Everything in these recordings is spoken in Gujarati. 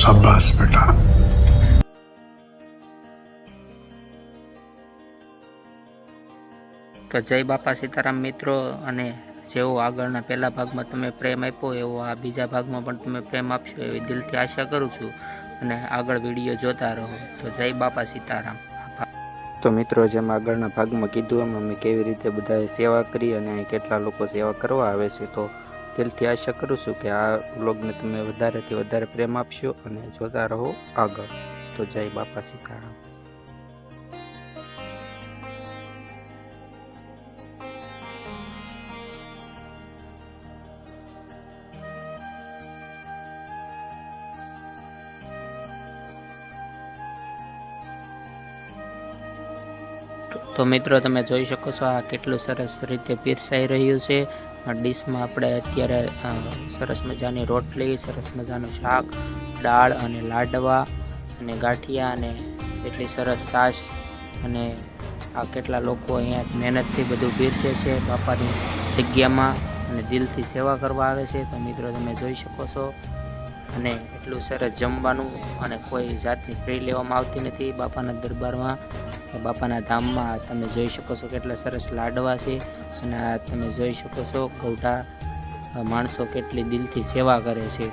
શાબાશ બેટા. તો જય બાપા સીતારામ મિત્રો અને જેવો આગળના પહેલા ભાગમાં તમે પ્રેમ આપ્યો એવો આ બીજા ભાગમાં પણ તમે પ્રેમ આપશો એવી દિલથી આશા કરું છું અને આગળ વીડિયો જોતા રહો. તો જય બાપા સીતારામ. તો મિત્રો જેમ આગળના ભાગમાં કીધું એમ અમે કેવી રીતે બધાએ સેવા કરી અને કેટલા લોકો સેવા કરવા આવે છે તો દિલથી આશા કરું છું કે આ વ્લોગને તમે વધારેથી વધારે પ્રેમ આપશો અને જોતા રહો આગળ. તો જય બાપા સીતારામ. તો મિત્રો, તમે જોઈ શકો છો આ કેટલું સરસ રીતે પીરસાઈ રહ્યું છે. ડીશમાં આપણે અત્યારે સરસ મજાની રોટલી, સરસ મજાનું શાક, દાળ અને લાડવા અને ગાંઠિયા અને એટલી સરસ સાસ અને આ કેટલા લોકો અહીંયા મહેનતથી બધું પીરસે છે, બાપાની જગ્યામાં અને દિલથી સેવા કરવા આવે છે. તો મિત્રો, તમે જોઈ શકો છો. અને એટલું સરસ જમવાનું અને કોઈ જાતની ફ્રી લેવામાં આવતી નથી બાપાના દરબારમાં. બાપાના ધામમાં તમે જોઈ શકો છો કેટલા સરસ લાડવા છે. અને આ તમે જોઈ શકો છો ગૌઢા માણસો કેટલી દિલથી સેવા કરે છે.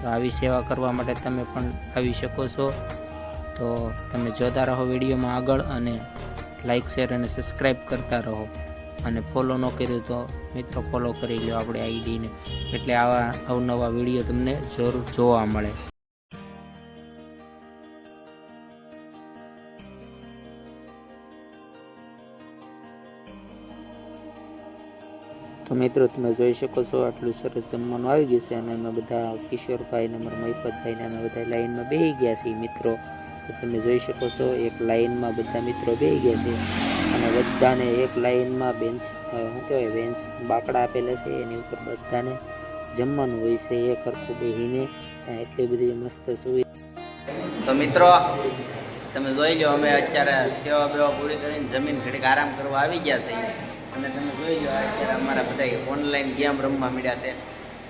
તો આવી સેવા કરવા માટે તમે પણ આવી શકો છો. તો તમે જોતા રહો વિડીયોમાં આગળ અને લાઇક શેર અને સબસ્ક્રાઈબ કરતા રહો. અને ફોલો ન કર્યું તો મિત્રો ફોલો કરી લો આપણે આઈડીને. એટલે આવા અવનવા વીડિયો તમને જરૂર જોવા મળે. તો મિત્રો, તમે જોઈ શકો છો, આટલું સરસ જમવાનું આવી ગયું છે. અને અમે બધા કિશોરભાઈ ને અમારા મહિપતભાઈ અમે બધા લાઈનમાં બેસી ગયા છીએ, મિત્રો. તો તમે જોઈ શકો છો, એક લાઈનમાં બધા મિત્રો બેસી ગયા છે. અને બધાને એક લાઈનમાં બેન્ચ શું કહેવાય બેન્ચ બાકડા આપેલા છે. એની ઉપર બધાને જમવાનું હોય છે એ કરતું બેસીને એટલી બધી મસ્ત સુવિધા તો મિત્રો, તમે જોઈ લો, અમે અત્યારે સેવા બેવા પૂરી કરીને જમીન ઘડીક આરામ કરવા આવી ગયા છે અને તમે જોઈ લો અત્યારે અમારા બધા ઓનલાઈન ગેમ રમવા મળ્યા છે.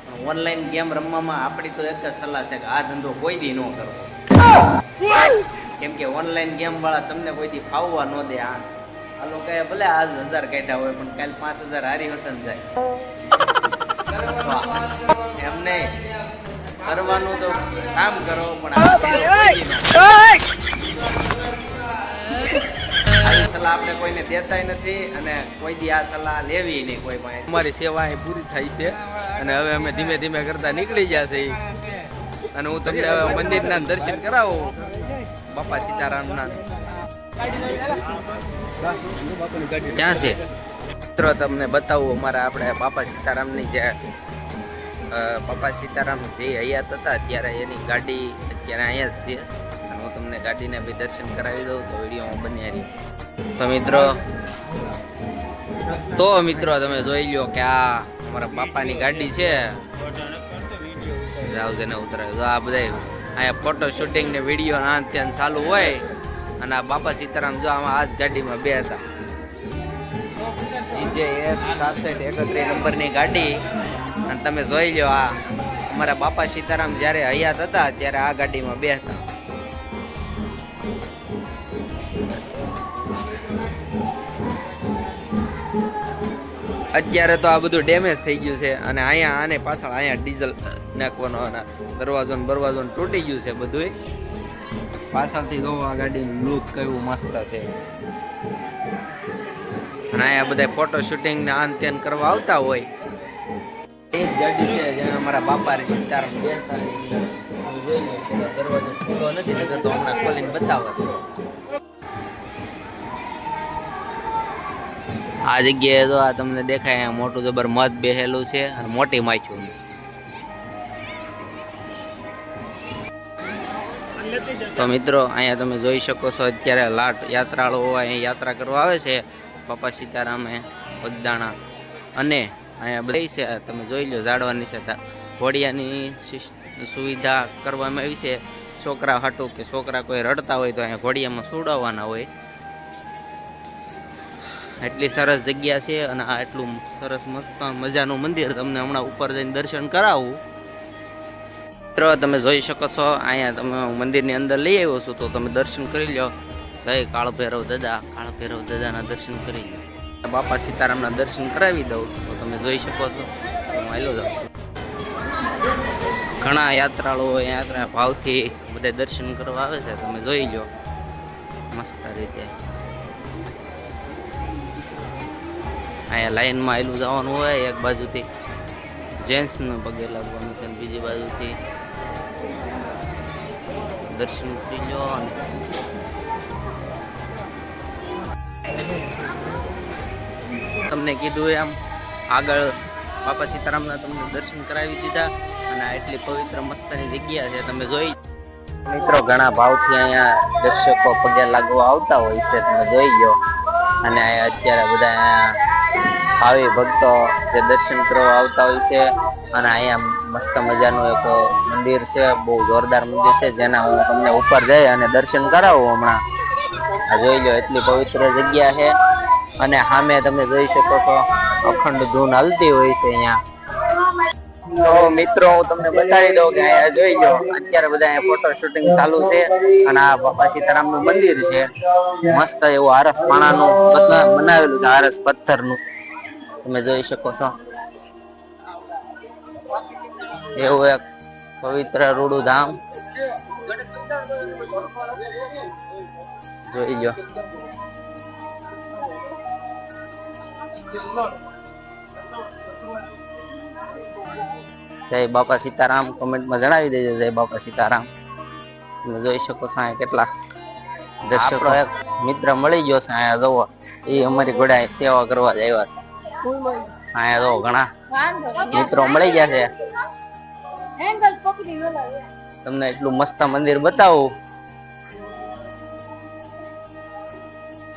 પણ ઓનલાઈન ગેમ રમવામાં આપણી તો એક જ સલાહ છે કે આ ધંધો કોઈ દી ન કરવો. કેમ કે ઓનલાઈન ગેમ વાળા તમને કોઈ દી ફાવવા ન દે આ. આ લોકોએ ભલે આજ હજાર કાઢ્યા હોય પણ કાલ પાંચ હજાર હારી વતન જાય. એમને કરવાનું તો કામ કરો પણ સલાહ આપણે કોઈને દેતાય નથી અને કોઈ દી આ સલાહ લેવી નહીં કોઈ પાસે અમારી સેવા અહીં પૂરી થાય છે અને હવે અમે ધીમે ધીમે કરતા નીકળી જશે અને હું તમને હવે મંદિરના દર્શન કરાવું. બાપા સીતારામના. ક્યાં છે? મિત્રો, તમને બતાવું, અમારા આપણે બાપા સીતારામની જે બાપા સીતારામ જે હયાત હતા, ત્યારે એની ગાડી અત્યારે અહીંયા જ છે. તમને ગાડીને બી દર્શન કરાવી દઉં તો વિડીયોમાં બની રહી તો મિત્રો તો મિત્રો તમે જોઈ લો કે આ અમારા બાપાની ગાડી છે. જાવ તેને ઉતરાય. તો આ બધા અહીંયા ફોટો શૂટિંગ ને વીડિયો ના ત્યાં ચાલુ હોય અને આ બાપા સીતારામ જો આમાં આ જ ગાડીમાં બે હતા. જીજે એસ સાસઠ એકત્રીસ નંબરની ગાડી. અને તમે જોઈ લો આ. અમારા બાપા સીતારામ જ્યારે હયાત હતા, ત્યારે આ ગાડીમાં બે હતા. અત્યારે તો આ બધું ડેમેજ થઈ ગયું છે અને અહીંયા આને પાછળ અહીંયા ડીઝલ નાખવાનો દરવાજો બરવાજો તૂટી ગયું છે બધુંય. પાછળથી જો આ ગાડીનું લુક કેવું મસ્ત છે. અને અહીંયા બધા ફોટો શૂટિંગ ને આન તેન કરવા આવતા હોય. એ જ ગાડી છે જ્યાં અમારા બાપા રે સીતારામ બેસતા જોઈ લો દરવાજો ખુલ્લો નથી નગર તો હમણાં ખોલીને બતાવત આ જગ્યાએ તો આ તમને દેખાય મોટું જબર મધ બેહેલું છે અને મોટી માખ્યું તો મિત્રો, અહીંયા તમે જોઈ શકો છો અત્યારે લાટ યાત્રાળુઓ અહીંયા યાત્રા કરવા આવે છે પપ્પા સીતારામે પગદાણા અને અહીંયા બધી છે તમે જોઈ લો ઝાડવાની છે ઘોડિયાની સુવિધા કરવામાં આવી છે. છોકરા હાટું કે છોકરા કોઈ રડતા હોય તો અહીંયા ઘોડિયામાં સુડાવવાના હોય. એટલી સરસ જગ્યા છે અને આ એટલું સરસ મસ્ત મજાનું મંદિર તમને હમણાં ઉપર જઈને દર્શન કરાવું. મિત્રો, તમે જોઈ શકો છો, અહીંયા તમે મંદિરની અંદર લઈ આવ્યો છું, તો તમે દર્શન કરી લો જય કાળ ભૈરવ દાદા કાળ ભૈરવ દાદાના દર્શન કરી લો બાપા સીતારામના દર્શન કરાવી દઉં, તો તમે જોઈ શકો છો. હું આવેલો જાઉં છું. ઘણા યાત્રાળુઓ યાત્રા ભાવથી બધા દર્શન કરવા આવે છે, તમે જોઈ લો મસ્ત રીતે. અહીંયા લાઈનમાં આવેલું જવાનું હોય એક બાજુથી. જેન્ટ્સને પગે લાગવાનું છે બીજી બાજુથી. દર્શન કરી અને તમને કીધું એમ, આગળ બાપા સીતારામના તમને દર્શન કરાવી દીધા અને એટલી પવિત્ર મસ્તની જગ્યા છે, તમે જોઈ. મિત્રો, ઘણા ભાવથી અહીંયા દર્શકો પગે લાગવા આવતા હોય છે, તમે જોઈ ગયો અને અત્યારે બધા ભાવિ ભક્તો જે દર્શન કરવા આવતા હોય છે. અને અહીંયા મસ્ત મજાનું એક મંદિર છે, બહુ જોરદાર મંદિર છે, જેના હું તમને ઉપર જઈ અને દર્શન કરાવું હમણાં. આ જોઈ લો, એટલી પવિત્ર જગ્યા છે. અને સામે તમે જોઈ શકો છો, અખંડ ધૂન હલતી હોય છે અહીંયા. તો મિત્રો, હું તમને બતાવી દઉં કે અહીંયા જોઈ લો, અત્યારે બધા અહીંયા ફોટો શૂટિંગ ચાલુ છે. અને આ બાપા સીતારામનું મંદિર છે. મસ્ત એવું આરસ પાણાનું બનાવેલું છે, આરસ પથ્થરનું. તમે જોઈ શકો છો. એવું એક પવિત્ર રૂડું ધામ જોઈ લો જય બાપા સીતારામ. કોમેન્ટમાં જણાવી દેજો જય બાપા સીતારામ. તમે જોઈ શકો છો અહીંયા કેટલા દર્શકો, મિત્ર મળી ગયો છે અહીંયા જોવો. એ અમારી ઘોડા સેવા કરવા જ આવ્યા છે. અહીંયા તો ઘણા મિત્રો મળી ગયા છે. તમને એટલું મસ્ત મંદિર બતાવું.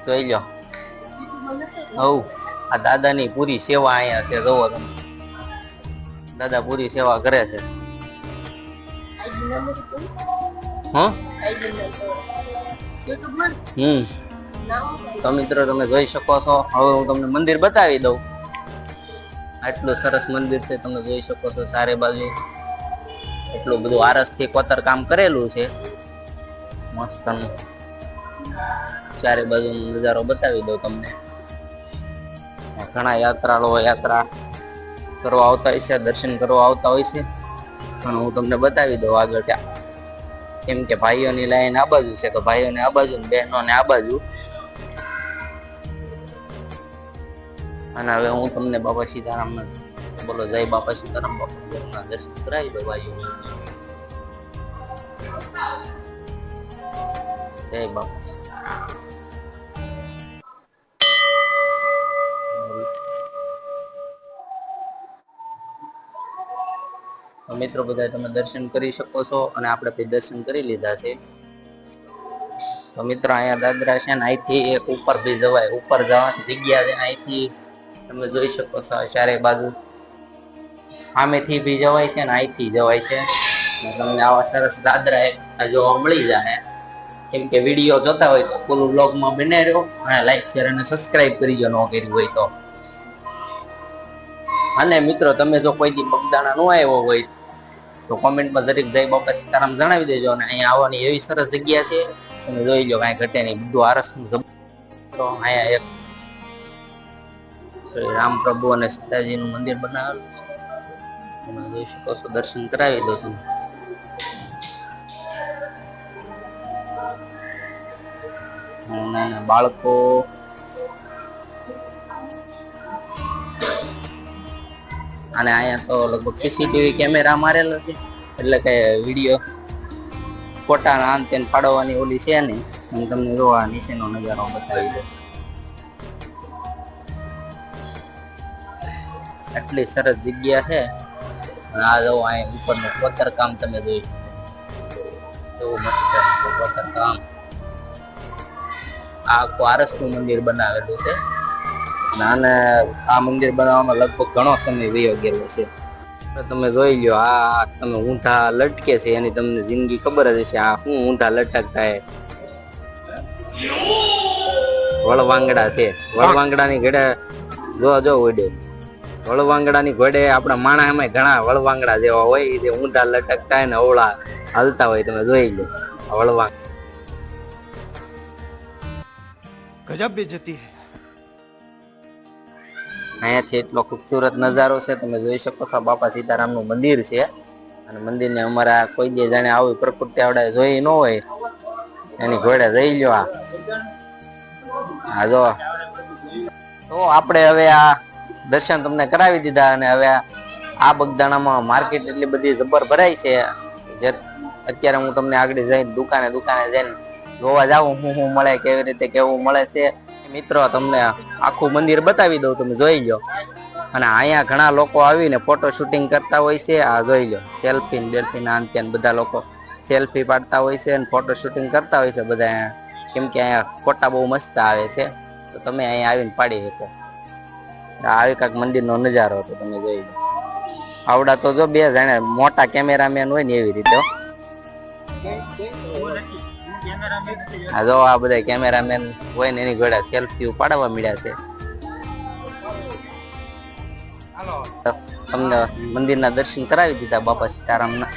જોઈ લો. હવ આ દાદાની પૂરી સેવા અહીંયા છે જોવો તમે. દાદા પૂરી સેવા કરે છે. હમ. તો મિત્રો તમે જોઈ શકો છો. હવે હું તમને મંદિર બતાવી દઉં. આટલું સરસ મંદિર છે, તમે જોઈ શકો છો સારે બાજુ. એટલું બધું આરસથી કોતર કામ કરેલું છે. મસ્ત ચારે બાજુ નજારો બતાવી દઉં તમને. ઘણા યાત્રાળુઓ યાત્રા કરવા આવતા હોય છે, દર્શન કરવા આવતા હોય છે. પણ હું તમને બતાવી દઉં આગળ ત્યાં કેમ કે ભાઈઓની લાઈન આ બાજુ છે, તો ભાઈઓને આ બાજુ બહેનોને આ બાજુ. અને હવે હું તમને બાબા સીતારામના બોલો, જય બાપા સીતારામ, બાપા દર્શન કરાવી દો ભાઈઓ જય બાપા તો મિત્રો બધા તમે દર્શન કરી શકો છો અને આપણે પછી દર્શન કરી લીધા છે. તો મિત્રો, અહીંયા દાદરા છે ને, અહીંથી એક ઉપર બી જવાય. ઉપર જવાની જગ્યા છે અહીંથી તમે જોઈ શકો છો ચારે બાજુ સામેથી બી જવાય છે ને અહીંથી જવાય છે. તમને આવા સરસ દાદરા જોવા મળી જાય. કેમ કે વીડિયો જોતા હોય તો પૂરું બ્લોગમાં બને રહ્યો. અને લાઈક શેર અને સબસ્ક્રાઇબ કરી જો ન કર્યું હોય તો. અને મિત્રો, તમે જો કોઈ દી બગદાણા નો આવ્યો હોય તો કોમેન્ટમાં જરીક જય બાપા સીતારામ જણાવી દેજો અને અહીંયા આવવાની એવી સરસ જગ્યા છે. તમે જોઈ લો, કાંઈ ઘટે નહીં બધું આરસનું જમ તો અહીંયા એક શ્રી રામ પ્રભુ અને સીતાજીનું મંદિર બનાવેલું જોઈ શકો છો, દર્શન કરાવી દો તમે. બાળકો અને અહીંયા તો લગભગ સીસીટીવી કેમેરા મારેલો છે. એટલે કે વીડિયો ફોટા આન તેન પાડવાની ઓલી છે ને હું તમને જોવા નીચેનો નજારો બતાવી દઉં. આટલી સરસ જગ્યા છે. આ જો અહીંયા ઉપરનું કોતર કામ તમે જોઈ એવું મસ્ત કોતર કામ આ આખું આરસનું મંદિર બનાવેલું છે. અને આ મંદિર બનાવવામાં લગભગ ઘણો સમય વયો ગયેલો છે. તમે જોઈ લો આ તમે ઊંધા લટકે છે, એની તમને જિંદગી ખબર જ હશે, આ શું ઊંધા લટકતા હે વળવાંગડા છે. વળવાંગડાની ઘડે જો જો ઉડ્યો વળવાંગડાની ગોડે આપણા માણા એમાં ઘણા વળવાંગડા જેવા હોય જે ઊંધા લટકતા ને અવળા હાલતા હોય તમે જોઈ લો વળવાંગ ગજબ બેજતી હે. અહીંયાથી એટલો ખૂબસૂરત નજારો છે તમે જોઈ શકો છો બાપા સીતારામનું મંદિર છે. અને મંદિર ને અમારા કોઈ દે જાણે આવી પ્રકૃતિ આવડે જોઈ ન હોય એની ઘોડે જઈ લો આ જો. તો આપણે હવે આ દર્શન તમને કરાવી દીધા અને હવે આ બગદાણામાં માર્કેટ એટલી બધી જબર ભરાય છે જે અત્યારે હું તમને આગળ જઈને દુકાને દુકાને જઈને જોવા જાઉં, હું શું મળે, કેવી રીતે કેવું મળે છે. મિત્રો, તમને આખું મંદિર બતાવી દઉં, તમે જોઈ લો અને અહીંયા ઘણા લોકો આવીને ફોટો શૂટિંગ કરતા હોય છે. આ જોઈ લો સેલ્ફી બેલ્ફી ના બધા લોકો સેલ્ફી પાડતા હોય છે અને ફોટો શૂટિંગ કરતા હોય છે બધા. કેમ કે અહીંયા ફોટા બહુ મસ્ત આવે છે. તો તમે અહીંયા આવીને પાડી શકો. આવી કાંક મંદિરનો નજારો હતો, તમે જોઈ આવડા તો જો બે જાણે મોટા કેમેરામેન હોય ને એવી રીતે આ જો આ બધા કેમેરામેન હોય ને એની ઘોડા સેલ્ફી પાડવા મળ્યા છે. તમને મંદિરના દર્શન કરાવી દીધા બાપા સીતારામના.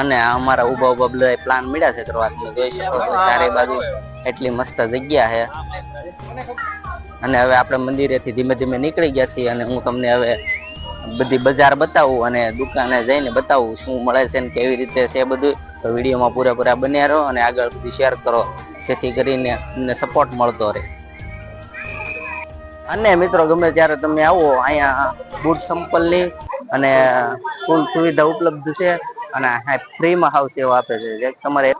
અને અમારા ઊભા ઊભા બધા પ્લાન મળ્યા છે કરવા તમે જોઈ શકો છો. ચારે બાજુ એટલી મસ્ત જગ્યા છે. અને હવે આપણે મંદિરેથી ધીમે ધીમે નીકળી ગયા છીએ અને હું તમને હવે બધી બજાર બતાવું અને દુકાને જઈને બતાવું શું મળે છે ને કેવી રીતે છે બધું. તો વિડીયોમાં પૂરેપૂરા બન્યા રહો અને આગળ બધું શેર કરો. જેથી કરીને અમને સપોર્ટ મળતો રહે. અને મિત્રો, ગમે ત્યારે તમે આવો, અહીંયા બૂટ સંપલની અને ફૂલ સુવિધા ઉપલબ્ધ છે અને ફ્રીમાં હાવ સેવા આપે છે. તમારે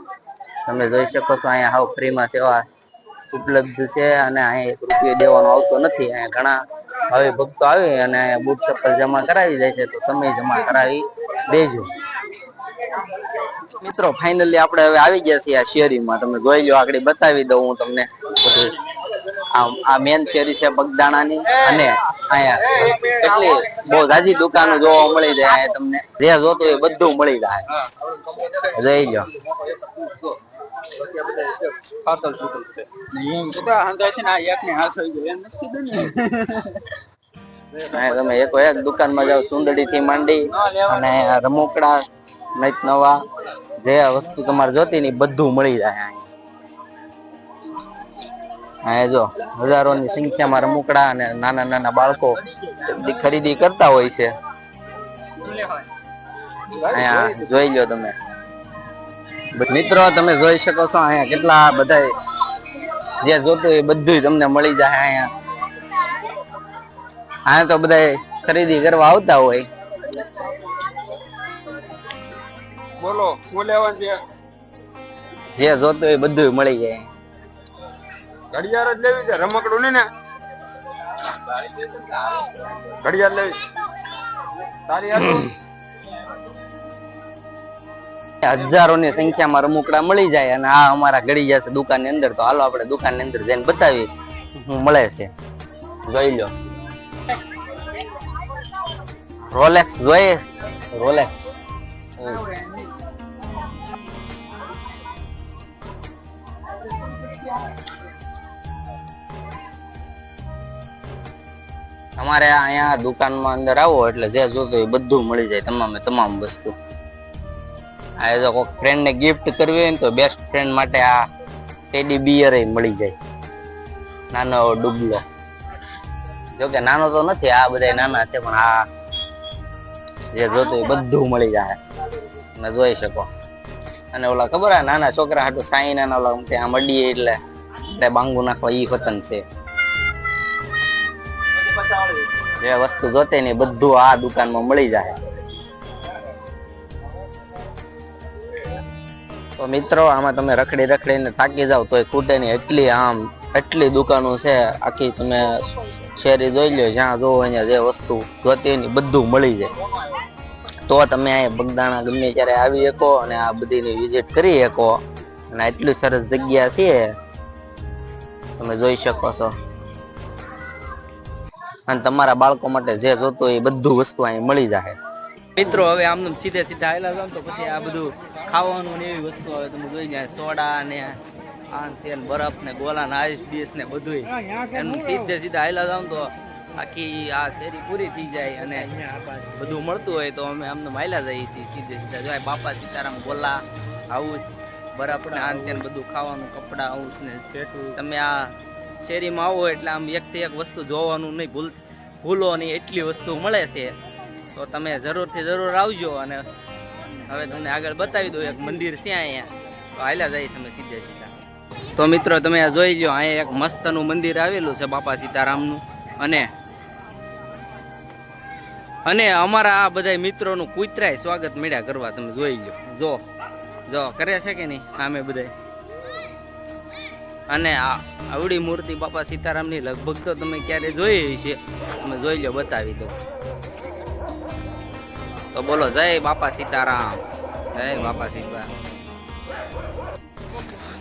તમે જોઈ શકો છો, અહીંયા હાવ ફ્રીમાં સેવા ઉપલબ્ધ છે અને અહીંયા એક રૂપિયો દેવાનો આવતો નથી. અહીંયા ઘણા હવે ભક્તો આવી અને બૂટ ચપ્પલ જમા કરાવી જાય છે, તો તમે જમા કરાવી દેજો. મિત્રો ફાઇનલી આપણે હવે આવી ગયા છીએ આ શેરીમાં. તમે જોઈ લો, આગળ બતાવી દઉં હું તમને આ મેન શેરી છે બગદાણાની. અને અહીંયા કેટલી બહુ જાજી દુકાનો જોવા મળી જાય તમને. જે જોતું એ બધું મળી જાય. જઈ લો. અહીંયા તમે એક એક દુકાનમાં જાઓ સુંદડી થી માંડી અને રમોકડા, નઈત નવા, જે વસ્તુ તમારે જોતી ને બધું મળી જાય અહીંયા. અહીંયા જો, હજારોની સંખ્યામાં રમકડા અને નાના નાના બાળકો ખરીદી કરતા હોય છે. અહીંયા જોઈ લો તમે. મિત્રો તમે જોઈ શકો છો અહીંયા કેટલા બધા જે જોતું એ બધું તમને મળી જાય અહીંયા. અહીંયા તો બધા ખરીદી કરવા આવતા હોય. બોલો શું લેવાનું છે? જે જોતું એ બધું મળી જાય. ઘડિયાળ જ લેવી છે રમકડું નહીં ને? ઘડિયાળ લેવી. તારી હાથું હજારોની સંખ્યામાં રમુકડા મળી જાય અને આ અમારા ગળી જશે દુકાનની અંદર. તો હાલો આપણે દુકાનની અંદર જઈને બતાવી હું મળે છે. જોઈ લો. રોલેક્સ જોઈએ. રોલેક્સ અમારે અહીંયા દુકાનમાં અંદર આવો એટલે જે જોતું એ બધું મળી જાય તમામે તમામ વસ્તુ. આ જો કોઈ ફ્રેન્ડને ગિફ્ટ કરવી હોય ને તો બેસ્ટ ફ્રેન્ડ માટે આ ટેડી બિયર મળી જાય. નાનો એવો ડુબલો. જોકે નાનો તો નથી, આ બધા નાના છે, પણ આ જે જોતું બધું મળી જાય. તમે જોઈ શકો. અને ઓલા ખબર આ નાના છોકરા હાટું સાઈ નાના ઓલા ત્યાં મળીએ એટલે એટલે બાંગુ નાખવા ઈ વતન છે. જે વસ્તુ જોતે ને બધું આ દુકાનમાં મળી જાય. તો મિત્રો, આમાં તમે રખડી રખડીને થાકી જાવ તોય ખૂટે નહીં. એટલી આમ, એટલી દુકાનો છે, આખી તમે શેરી જોઈ લો જ્યાં જોવો અહીંયા જે વસ્તુ જોતી હોય બધું મળી જાય. તો તમે અહીંયા બગદાણા ગમે ત્યારે આવી શકો અને આ બધીની વિઝિટ કરી શકો. અને એટલી સરસ જગ્યા છે, તમે જોઈ શકો છો. અને તમારા બાળકો માટે જે જોતું એ બધું વસ્તુ અહીં મળી જાય. મિત્રો, હવે આમ સીધે સીધા આવેલા છો તો પછી આ બધું ખાવાનું ને એવી વસ્તુ આવે તમે જોઈ જાય સોડા ને આ તેલ બરફ ને ગોલા ને આઈસ બીસ ને બધું એમ સીધે સીધા હાલા જાવ તો આખી આ શેરી પૂરી થઈ જાય અને બધું મળતું હોય તો અમે અમને માયલા જઈએ છીએ સીધે સીધા. જોઈએ બાપા સીતારામ ગોલા હાઉસ બરફ ને આ ને બધું ખાવાનું કપડાં હાઉસ ને તમે આ શેરીમાં આવો એટલે આમ એકથી એક વસ્તુ જોવાનું નહીં ભૂલ ભૂલો નહીં એટલી વસ્તુ મળે છે. તો તમે જરૂરથી જરૂર આવજો અને હવે તમને આગળ બતાવી દઉં એક મંદિર છે અહીંયા. તો હાલ્યા જઈએ અમે સીધે સીધા. તો મિત્રો, તમે આ જોઈ લો અહીંયા એક મસ્તનું મંદિર આવેલું છે બાપા સીતારામનું. અને અને અમારા આ બધા મિત્રોનું કૂતરાય સ્વાગત મળ્યા કરવા, તમે જોઈ લો જો જો, કરે છે કે નહીં? આમે બધા અને આ આવડી મૂર્તિ બાપા સીતારામની લગભગ તો તમે ક્યારે જોઈ છે તમે જોઈ લો બતાવી દો તો બોલો, જય બાપા સીતારામ, જય બાપા સીતારામ.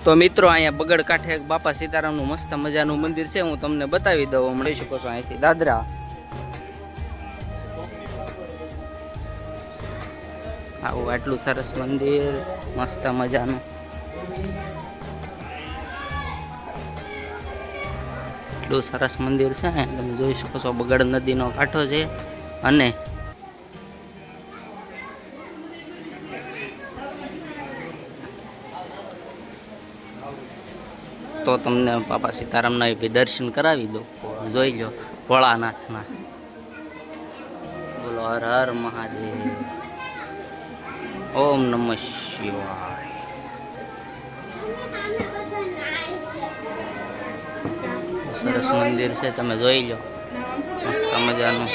તો મિત્રો, અહીંયા બગડ કાંઠે એક બાપા સીતારામનું મસ્ત મજાનું મંદિર છે, હું તમને બતાવી દઉં મળી શકો છો અહીંથી, દાદરા. આવું આટલું સરસ મંદિર, મસ્ત મજાનું. એટલું સરસ મંદિર છે, તમે જોઈ શકો છો, બગડ નદીનો કાંઠો છે, અને તમને બાપા સીતારામના બી દર્શન કરાવી દો જોઈ લો, ભોળાનાથના. બોલો, હર હર મહાદેવ. ઓમ નમ શિવાય. સરસ મંદિર છે, તમે જોઈ લો. મસ્ત મજાનું.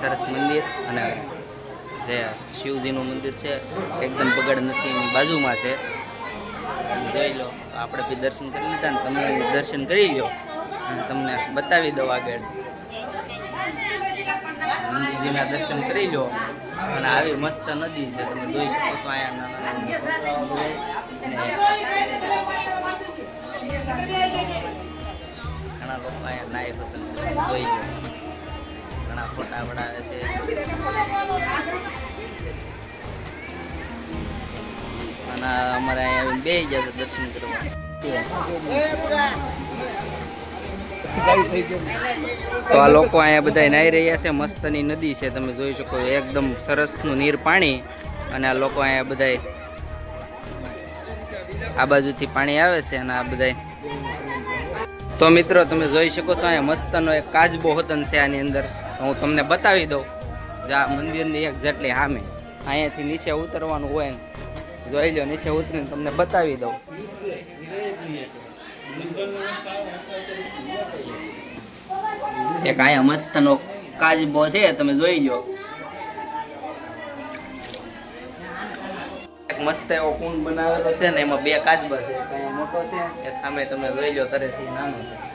સરસ મંદિર અને જે શિવજીનું મંદિર છે, એકદમ બગડ નથી એની બાજુમાં છે. જોઈ લો, આપણે બી દર્શન કરી લીધા ને તમે દર્શન કરી લો અને તમને બતાવી દઉં આગળ. મંદિરજીના દર્શન કરી લો અને આવી મસ્ત નદી છે, તમે જોઈ શકો છો અહીંયા ઘણા લોકો અહીંયા નાય પતંગ છે જોઈ લો ફોટા પડાવે છે. અને અમારે અહીંયા બે ગયા દર્શન કરવા. તો આ લોકો અહીંયા બધા નાહી રહ્યા છે. મસ્તની નદી છે, તમે જોઈ શકો. એકદમ સરસનું નીર પાણી અને આ લોકો અહીંયા બધા આ બાજુથી પાણી આવે છે અને આ બધા તો મિત્રો, તમે જોઈ શકો છો, અહીંયા મસ્તનો એક કાચબો હોતન છે આની અંદર. હું તમને બતાવી દઉં જે મંદિરની એક જેટલી સામે. અહીંયાથી નીચે ઉતરવાનું હોય ને જોઈ લો નીચે ઉતરીને તમને બતાવી દઉં. એક અહીંયા મસ્તનો કાજબો છે, તમે જોઈ લો એક મસ્ત એવો કુંડ બનાવેલો છે ને, એમાં બે કાચબા છે. મોટો છે, એક સામે તમે જોઈ લો તરેસી નાનો છે.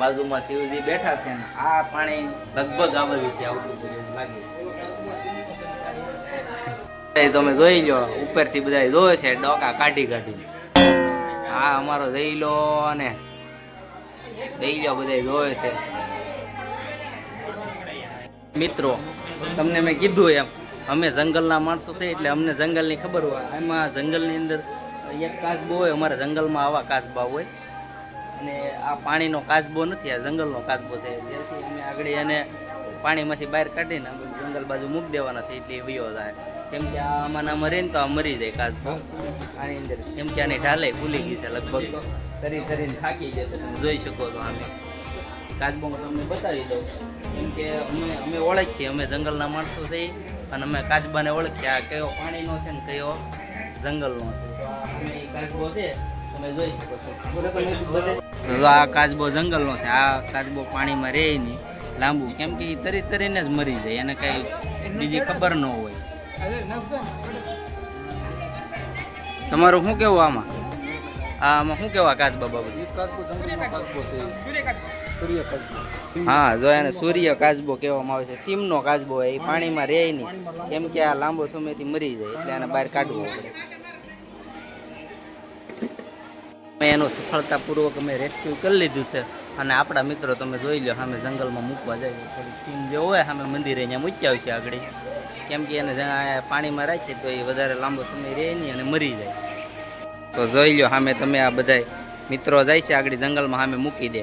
બાજુમાં શિવજી બેઠા છે ને, આ પાણી લગભગ આ બાજુથી આવતું હતું લાગે તમે જોઈ લો, ઉપરથી બધા જોવે છે, ડોકા કાઢી કાઢી. હા અમારો જઈ લો અને જઈ લો બધા જોવે છે. મિત્રો, તમને મેં કીધું એમ, અમે જંગલના માણસો છે એટલે અમને જંગલની ખબર હોય. એમાં જંગલની અંદર એક કાચબો હોય, અમારા જંગલમાં આવા કાચબા હોય. અને આ પાણીનો કાચબો નથી, આ જંગલનો કાચબો છે. જેથી અમે આગળ એને પાણીમાંથી બહાર કાઢીને જંગલ બાજુ મૂકી દેવાના છે, એટલે વયો જાય. કેમ કે આમાં ના મરે ને તો આ મરી જાય કાચબો. આની અંદર. કેમ કે આની ઢાલે ભૂલી ગઈ છે લગભગ. તરી તરીને થાકી જશે તમે જોઈ શકો છો આને. કાચબો હું તમને બતાવી દઉં. કેમ કે અમે અમે ઓળખીએ, અમે જંગલના માણસો છે અને અમે કાચબાને ઓળખીએ. આ કયો પાણીનો છે ને કયો જંગલનો છે. તો આ કાચબો છે તમે જોઈ શકો છો. તો આ કાચબો જંગલનો છે. આ કાચબો પાણીમાં રહે નહીં. લાંબુ. કેમ કે ઈ તરી તરીને જ મરી જાય. એને કઈ બીજી ખબર ન હોય. તમારું શું કેવું આમાં? આમાં શું કેવું આ કાચબા બાબત? હા જો એને સૂર્ય કાચબો કહેવામાં આવે છે. સીમનો કાચબો હોય. એ પાણીમાં રહે નહીં. કેમ કે આ લાંબો સમયથી મરી જાય. એટલે એને બહાર કાઢવો પડે. અમે સફળતાપૂર્વક અમે રેસ્ક્યુ કરી લીધું છે. અને આપણા મિત્રો તમે જોઈ લો, સામે જંગલમાં મૂકવા જાય થોડીક સીમ જે હોય સામે મંદિરે અહીંયા મૂક્યા આવશે આગળ. કેમ કે એને પાણીમાં રાખીએ તો એ વધારે લાંબો સમય રહે નહીં અને મરી જાય. તો જોઈ લો, સામે તમે આ બધા મિત્રો જાય છે આગળ જંગલમાં સામે મૂકી દે.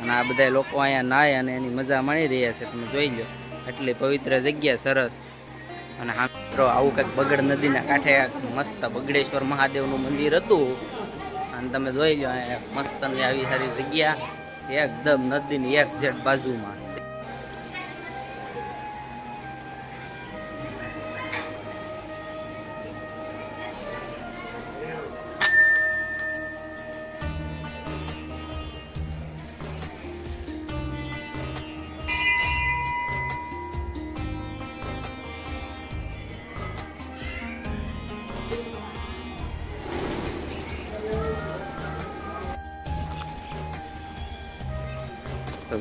અને આ બધા લોકો અહીંયા નાય અને એની મજા માણી રહ્યા છે. તમે જોઈ લો એટલી પવિત્ર જગ્યા સરસ. અને હા મિત્રો, આવું કંઈક બગડ નદીના કાંઠે મસ્ત બગડેશ્વર મહાદેવનું મંદિર હતું. તમે જોઈ લો મસ્ત આવી સારી જગ્યા. એકદમ નદીની એક ઝેડ બાજુમાં છે.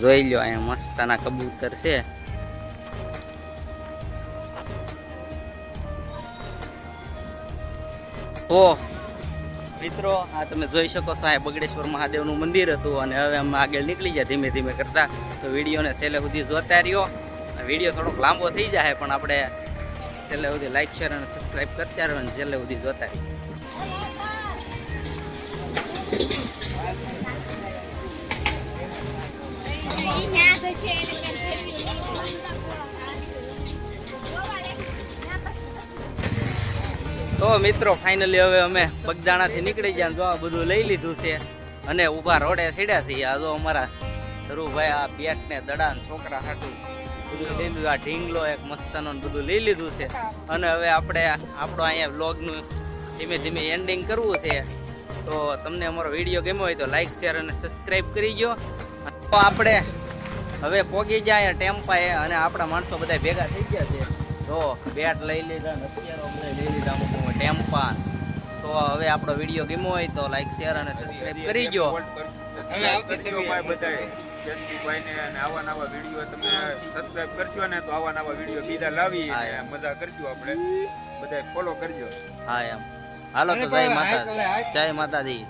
જોઈ લો અહીંયા મસ્તાના કબૂતર છે. ઓ મિત્રો, આ તમે જોઈ શકો છો, આ બગડેશ્વર મહાદેવનું મંદિર હતું અને હવે અમે આગળ નીકળી જાય ધીમે ધીમે કરતા. તો વિડીયોને છેલ્લે સુધી જોતા રહ્યો. વીડિયો થોડોક લાંબો થઈ જાય, પણ આપણે છેલ્લે સુધી લાઈક શેર અને સબસ્ક્રાઈબ કરતા રહ્યો અને છેલ્લે સુધી જોતા રહ્યો તો મિત્રો ફાઇનલી હવે અમે બગદાણાથી નીકળી ગયા જો આ બધું લઈ લીધું છે અને ઊભા રોડે સીડ્યા છીએ. આ જો અમારા ધરુભાઈ આ બેટ ને દડા છોકરા હાટું બધું લઈ લીધું. આ ઢીંગલો એક મસ્તાનો બધું લઈ લીધું છે. અને હવે આપણે આપણો અહીંયા વ્લોગનું ધીમે ધીમે એન્ડિંગ કરવું છે. તો તમને અમારો વીડિયો ગમ્યો હોય તો લાઈક શેર અને સબસ્ક્રાઈબ કરી ગયો તો આપણે હવે પોગી જાય ટેમ્પાએ અને આપણા માણસો બધા ભેગા થઈ ગયા છે. તો બેટ લઈ લીધા ને હથિયારો બધા લઈ લીધા અમુક ટેમ્પા. તો હવે આપણો વીડિયો ગમ્યો હોય તો લાઈક શેર અને સબસ્ક્રાઈબ કરી જયંતિભાઈને અને આવા નવા વીડિયો તમે સબસ્ક્રાઇબ કરજો ને તો આવા નવા વીડિયો બીજા લાવી મજા કરજો આપણે. બધાએ ફોલો કરજો. હા એમ. હાલો તો જય માતા જય માતાજી.